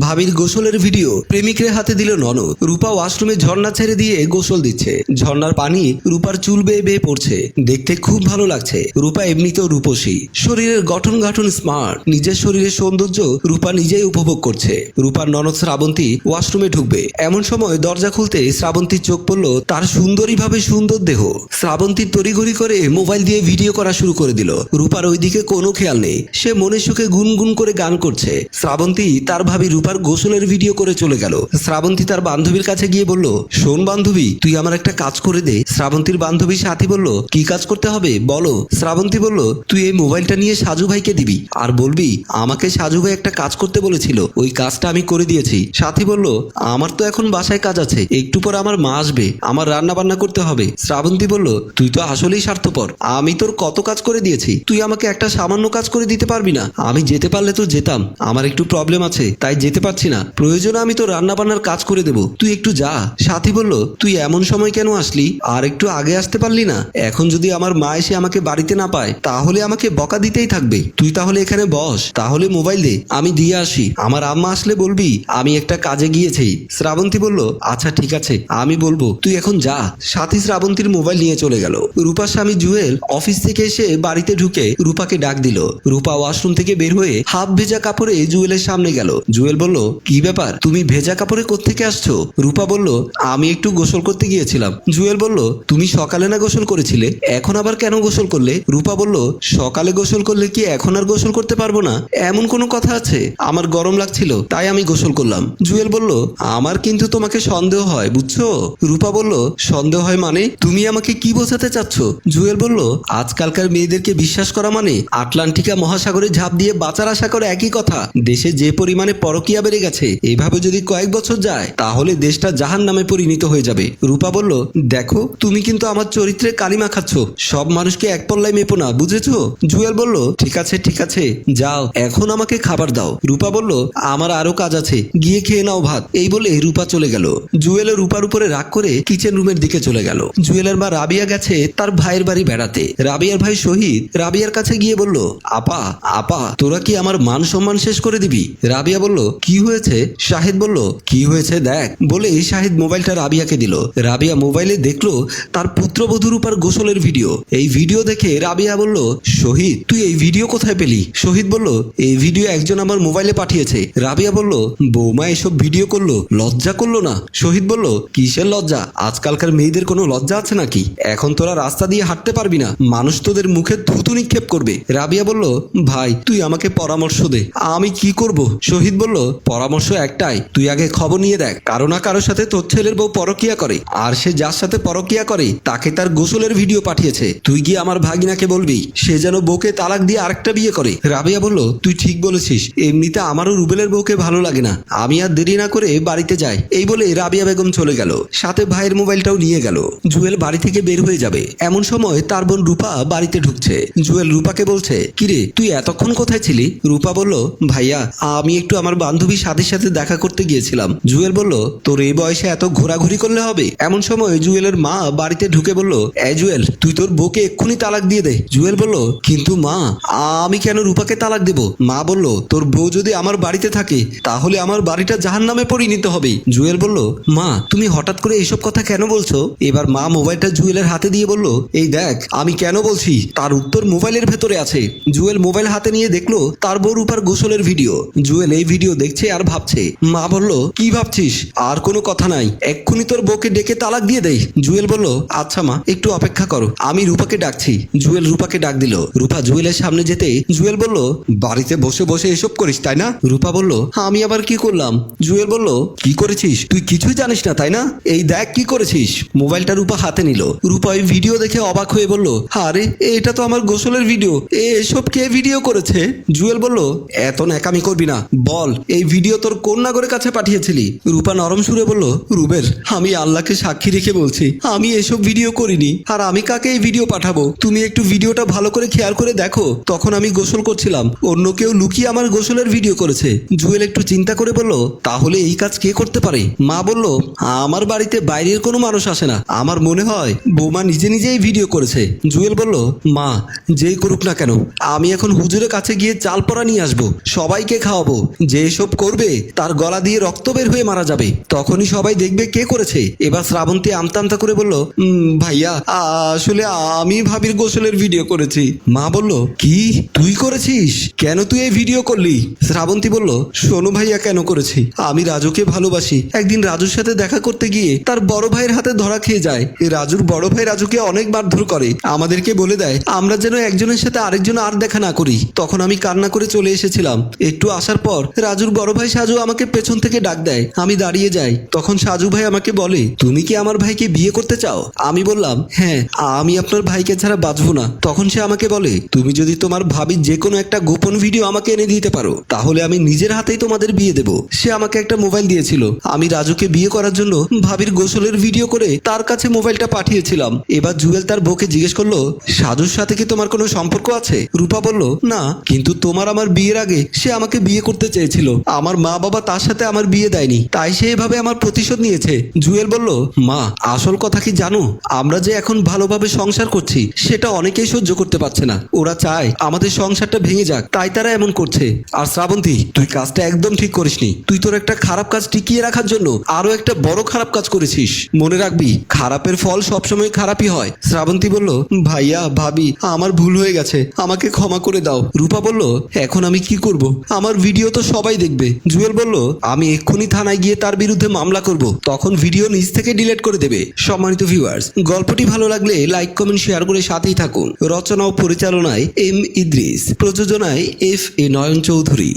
ভাবির গোসলের ভিডিও প্রেমিকের হাতে দিল ননদ। রূপা ওয়াশরুমে ঝর্ণা ছেড়ে দিয়ে গোসল দিচ্ছে। ঝর্ণার পানি রূপার চুল বেয়ে বেয়ে পড়ছে। দেখতে খুব ভালো লাগছে। রূপা এমনিতেও রূপসী। শরীরের গঠন গাঠন স্মার্ট নিজের শরীরের সৌন্দর্য রূপা নিজেই উপভোগ করছে। রূপার ননদ শ্রাবন্তী ওয়াশরুমে ঢুকবে। এমন সময় দরজা খুলতে শ্রাবন্তীর চোখ পড়ল তার সুন্দরীভাবে সুন্দর দেহ। শ্রাবন্তী তড়িঘড়ি করে মোবাইল দিয়ে ভিডিও করা শুরু করে দিল। রূপার ওইদিকে কোনো খেয়াল নেই। সে মনের সুখে গুনগুন করে গান করছে। শ্রাবন্তী তার ভাবি রূপার গোসলের ভিডিও করে চলে গেল। শ্রাবন্তী তার বান্ধবীর কাছে গিয়ে বলল, শোন বান্ধবী, তুই আমার একটা কাজ করে দে। শ্রাবন্তীর বান্ধবী সাথী বলল, কি কাজ করতে হবে? বলো। শ্রাবন্তী বলল, তুই এই মোবাইলটা নিয়ে সাজু ভাইকে দিবি আর বলবি, আমাকে সাজু ভাই একটা কাজ করতে বলেছিল, ওই কাজটা আমি করে দিয়েছি। সাথী বলল, আমার তো এখন বাসায় কাজ আছে, একটু পর আমার মা আসবে, আমার রান্না বান্না করতে হবে। শ্রাবন্তী বলল, তুই তো আসলেই স্বার্থপর, আমি তোর কত কাজ করে দিয়েছি, তুই আমাকে একটা সামান্য কাজ করে দিতে পারবি না। আমি যেতে পারলে তো যেতাম, আমার একটু প্রবলেম আছে, তাই যেতে পারছি না। প্রয়োজনে আমি তো রান্না বান্নার কাজ করে দেব। তুই একটু যা। সাথী বলল, তুই এমন সময় কেন আসলি? আর একটু আগে আসতে পারলি না। এখন যদি আমার মা এসে আমাকে বাড়িতে না পায়, তাহলে আমাকে বকা দিতেই থাকবে। তুই তাহলে এখানে বস। তাহলে মোবাইল দে। আমি দিয়ে আসি। আমার আম্মা আসলে বলবি, আমি একটা কাজে গিয়েছি। শ্রাবন্তী বলল আচ্ছা ঠিক আছে। আমি বলব, তুই এখন যা। সাথী শ্রাবন্তীর মোবাইল নিয়ে চলে গেল। রূপার স্বামী জুয়েল অফিস থেকে এসে বাড়িতে ঢুকে রূপাকে ডাক দিল। রূপা ওয়াশরুম থেকে বের হয়ে হাফ ভেজা কাপড়ে জুয়েলের সামনে গেল। জুয়েল বলল, কি ব্যাপার? তুমি ভেজা কাপড়ে কোত্থেকে আসছো? রূপা বলল, আমি একটু গোসল করতে গিয়েছিলাম। জুয়েল বলল, তুমি সকালে না গোসল করেছিলে? এখন আবার কেন গোসল করলে? রূপা বলল, সকালে গোসল করলে কি এখন আর গোসল করতে পারব না? এমন কোনো কথা আছে? আমার গরম লাগছিল, তাই আমি গোসল করলাম। জুয়েল বলল, আমার কিন্তু তোমাকে সন্দেহ হয়, বুঝছ? রূপা বলল, সন্দেহ হয় মানে? তুমি আমাকে কি বোঝাতে চাচ্ছ? জুয়েল বলল, আজকালকার মেয়েদেরকে বিশ্বাস করা মানে? আটলান্টিকা মহাসাগরে ঝাঁপ দিয়ে বাঁচার আশা করে একই কথা। দেশে যে পরিমাণে পরকিয়া বেড়ে গেছে। এভাবে যদি কয়েক বছর যায়, তাহলে দেশটা জাহান নামে পরিণত হয়ে যাবে। রূপা বলল, দেখো, তুমি কিন্তু আমার চরিত্রে কালিমা খাচ্ছ। সব মানুষকে এক পল্লায় মেপো না, বুঝেছ? জুয়েল বলল, ঠিক আছে ঠিক আছে, যাও, এখন আমাকে খাবার দাও। রূপা বলল, আমার আরও কাজ আছে, গিয়ে খেয়ে নাও ভাত। এই বলে রূপা চলে গেল। জুয়েল রূপার উপরে রাগ করে কিচেন রুমের দিকে চলে গেল। জুয়েলের মা রাবিয়া গেছে তার ভাইয়ের বাড়ি বেড়াতে। রাবিয়ার ভাই শহীদ রাবিয়ার কাছে গিয়ে বলল, আপা আপা, তোরা কি আমার মান সম্মান শেষ করে দিবি? রাবিয়া বলল কি হয়েছে? শাহিদ বলল, কি হয়েছে দেখ। বলে শাহিদ মোবাইলটা রাবিয়াকে দিল। রাবিয়া মোবাইলে দেখল তার পুত্রবধূ উপর গোসলের ভিডিও। এই ভিডিও দেখে রাবিয়া বলল, শহীদ, তুই এই ভিডিও কোথায় পেলি? শহীদ বলল, এই ভিডিও একজন আমার মোবাইলে পাঠিয়েছে। রাবিয়া বলল, বৌমা এসব ভিডিও করল, লজ্জা করল না? শহীদ বলল, কিসের লজ্জা? আজকালকার মেয়েদের কোনো লজ্জা আছে নাকি? এখন তোরা রাস্তা দিয়ে হাঁটতে পারবি না। মানুষ তোদের মুখে থুতু নিক্ষেপ করবে। রাবিয়া বলল, ভাই, তুই আমাকে পরামর্শ দে। আমি কি করব? শহীদ বলল পরামর্শ একটাই, তুই আগে খবর নিয়ে দেখ। কারও না কারোর সাথে তোর ছেলের বউ পরকিয়া করে, আর সে যার সাথে পরকিয়া করে, তাকে তার গোসলের ভিডিও পাঠিয়েছে। তুই গিয়ে আমার ভাগিনাকে বলবি, সে যেন বউকে তালাক দিয়ে আরেকটা বিয়ে করে। রাবিয়া বলল, তুই ঠিক বলেছিস, এমনিতে আমারও রুবেলের বউকে ভালো লাগে না। আমি আর দেরি না করে বাড়িতে যাই। এই বলে রাবিয়া বেগম চলে গেল। সাথে ভাইয়ের মোবাইলটাও নিয়ে গেল। জুয়েল বাড়ি থেকে বের হয়ে যাবে। এমন সময় তার বোন রূপা বাড়িতে ঢুকছে। জুয়েল রূপাকে বলছে, কিরে, তুই এতক্ষণ কোথায় ছিলি? রূপা বলল, ভাইয়া, আমি একটু আমার বান্ধবী সাথীর সাথে দেখা করতে গিয়েছিলাম। জুয়েল বলল, তোর এই বয়সে এত ঘোরাঘুরি করলে হবে? এমন সময় জুয়েলের মা বাড়িতে ঢুকে বলল, এ জুয়েল, তুই তোর বউকে এক্ষুনি তালাক দিয়ে দে। জুয়েল বলল, কিন্তু মা, আমি কেন রূপাকে তালাক দেব? মা বলল, তোর বউ যদি আমার বাড়িতে থাকে, তাহলে আমার বাড়িটা জাহান নামে পরিণত হবে। জুয়েল বলল, মা, তুমি হঠাৎ করে এইসব কথা কেন বলছো? এবার মা মোবাইলটা জুয়েলের হাতে দিয়ে বলল, এই দেখ, আমি কেন বলছি? তার উত্তর মোবাইলের ভেতরে আছে। জুয়েল মোবাইল হাতে নিয়ে দেখল, তার বউ রূপার গোসলের ভিডিও। জুয়েল এই ভিডিও দেখছে আর ভাবছে। মা বলল, কি ভাবছিস? আর কোনো কথা নাই। এক্ষুনি তোর বউকে ডেকে তালাক দিয়ে দেই। জুয়েল বলল আচ্ছা মা, একটু অপেক্ষা করো। আমি রূপাকে ডাকছি। জুয়েল রূপাকে ডাক দিল। রূপা জুয়েলের সামনে যেতে জুয়েল বলল, বাড়িতে বসে বসে এসব করিস, তাই না? রূপা বলল, আমি আবার কি করলাম? জুয়েল বলল, কি করেছিস? তুই কিছুই জানিস না, তাই না? এই দেখ কি করেছিস? মোবাইলটা রূপা হাতে নিল। রূপা ওই ভিডিও দেখে অবাক হয়ে বলল, আরে, এটা তো আমার গোসলের ভিডিও। এসব কে ভিডিও করেছে? জুয়েল বলল, এত ন্যাকামি করবি না। বল এই ভিডিও তোর কোন নাগরের কাছে পাঠিয়েছিলি? রূপা নরম সুরে বলল রুবের আমি আল্লাহকে সাক্ষী রেখে বলছি, আমি এসব ভিডিও করিনি, আর আমি কাকে এই ভিডিও পাঠাবো? তুমি একটু ভিডিওটা ভালো করে খেয়াল করে দেখো, তখন আমি গোসল করছিলাম, অন্য কেউ লুকিয়ে আমার গোসলের ভিডিও করেছে। জুয়েল একটু চিন্তা করে বলল, তাহলে এই কাজ কে করতে পারে? মা বলল, আমার বাড়িতে বাইরের কোনো মানুষ আসে না, আমার মনে হয় বৌমা নিজে নিজেই ভিডিও করেছে। জুয়েল বলল, মা, যেই করুক না কেন, আমি এখন হুজুরের কাছে গিয়ে চাল পড়া নিয়ে আসব, সবাইকে খাওয়াবো, যে এসব করবে, তার গলা দিয়ে রক্ত বের হয়ে মারা যাবে। তখনই সবাই দেখবে কে করেছে। এবার শ্রাবন্তী আমতা আমতা করে বলল ভাইয়া, আসলে আমি ভাবির গোসলের ভিডিও করেছি। মা বলল, কি? তুই করেছিস? কেন তুই এই ভিডিও করলি? শ্রাবন্তী বলল, শোনো ভাইয়া, কেন করেছি? আমি রাজুকে ভালোবাসি। একদিন রাজুর সাথে দেখা করতে গিয়ে তার বড় ভাইয়ের হাতে ধরা খেয়ে যায়। রাজুর বড় ভাই রাজুকে অনেক মারধর করে। আমাদেরকে বলে দেয়, আমরা যেন একজনের সাথে আরেকজন আর দেখা না করি। তখন আমি কান্না করে চলে এসেছিলাম। একটু আসার পর রাজুর বড় ভাই সাজু আমাকে পেছন থেকে ডাক দেয়। আমি দাঁড়িয়ে যাই। তখন সাজু ভাই আমাকে বলে, তুমি কি আমার ভাইকে বিয়ে করতে চাও? আমি বললাম হ্যাঁ আমি আপনার ভাইকে ছাড়া বাঁচবো না। তখন সে আমাকে বলে, তুমি যদি তোমার ভাবির যে কোনো একটা গোপন ভিডিও আমাকে এনে দিতে পারো, তাহলে আমি নিজের হাতেই তোমাদের বিয়ে দেব। সে আমাকে একটা মোবাইল দিয়েছিল। আমি রাজুকে বিয়ে করার জন্য ভাবির গোসলের ভিডিও করে তার কাছে মোবাইলটা পাঠিয়েছিলাম। এবার জুয়েল তার বউকে জিজ্ঞেস করল, সাজুর সাথে কি তোমার কোনো সম্পর্ক আছে? রূপা বলল, না, কিন্তু তোমার আমার বিয়ের আগে সে আমাকে বিয়ে করতে চেয়েছিল। আমার মা বাবা তার সাথে আমার বিয়ে দেয়নি, তাই সে এভাবে আমার প্রতিশোধ নিয়েছে। জুয়েল বলল, মা, আসল কথা কি জানো? আমরা যে এখন ভালোভাবে সংসার করছি, সেটা অনেকেই সহ্য করতে পারছে না। ওরা চায় আমাদের সংসারটা ভেঙে যাক, তাই তারা এমন করছে। আর শ্রাবন্তী, তুই কাজটা একদম ঠিক করিসনি। তুই তোর একটা খারাপ কাজ টিকিয়ে রাখার জন্য আরও একটা বড় খারাপ কাজ করেছিস। মনে রাখবি, খারাপের ফল সবসময় খারাপই হয়। শ্রাবন্তী বলল, ভাইয়া, ভাবি, আমার ভুল হয়ে গেছে। আমাকে ক্ষমা করে দাও। রূপা বলল, এখন আমি কি করব? আমার ভিডিও তো সবাই দেখবে। জুয়েল বলল, আমি এক্ষুনি থানায় গিয়ে তার বিরুদ্ধে মামলা করব। তখন ভিডিও নিজ থেকে ডিলেট করে দেবে। সম্মানিত ভিউয়ার্স গল্পটি ভালো লাগলে লাইক, কমেন্ট, শেয়ার করে সাথেই থাকুন। রচনা ও পরিচালনায় এম ইদ্রিস। প্রযোজনায় এফ এ নয়ন চৌধুরী।